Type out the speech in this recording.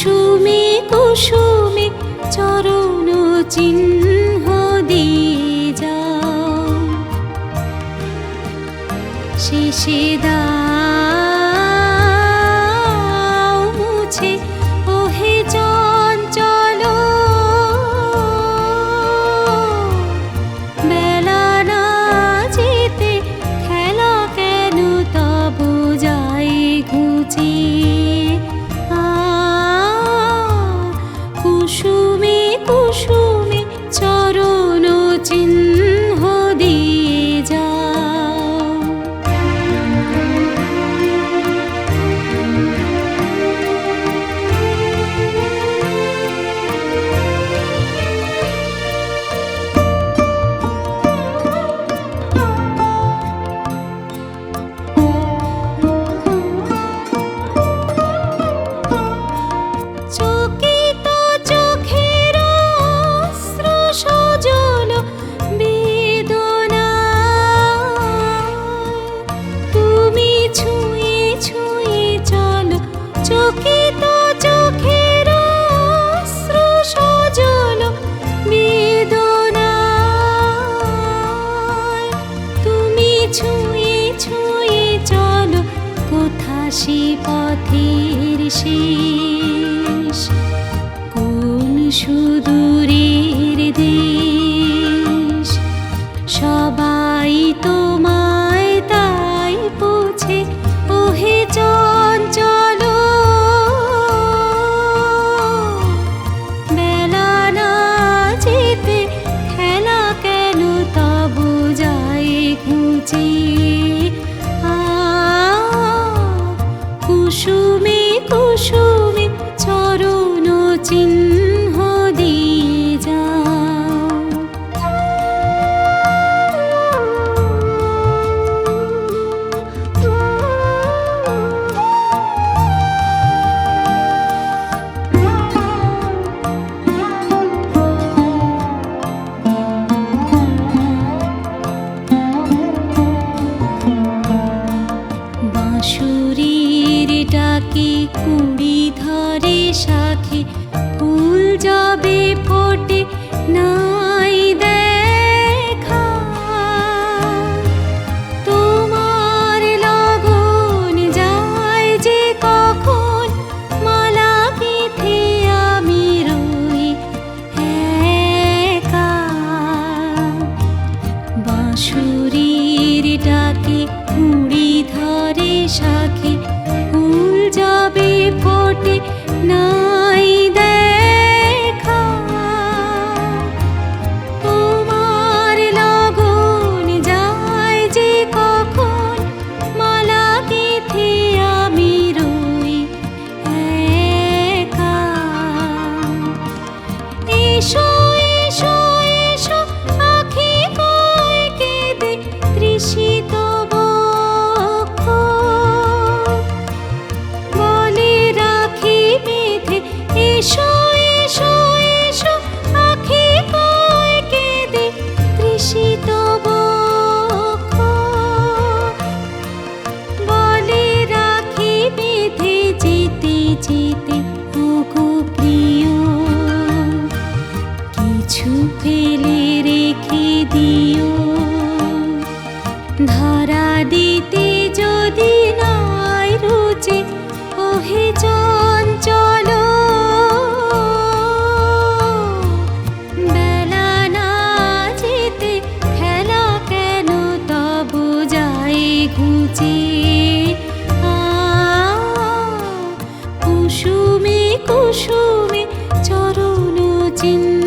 কুসুমে কুসুমে চরণ চিহ্ন দিয়ে যাও। শেষে দা কোথা সে পথের শেষ। কোন সুদূরের দেশ বাঁশুরির ডাকে কুড়ি ধরে শাখে ফুল যাবে ফোটে নাই তৃষিত বক্ষ বলে রাখি বেঁধে। এসো এসো এসো, আখি কয় কেঁদে তৃষিত রাখি বেঁধে যেতে যেতে ওগো প্রিয়। কিছু ফেলে রেখে দিও। ধরা দিতে যদি নাই রুচে, ওহে চঞ্চল। বেলা না যেতে খেলা কেন তবু যায় ঘুচে। কুসুমে কুসুমে চরণ চিহ্ন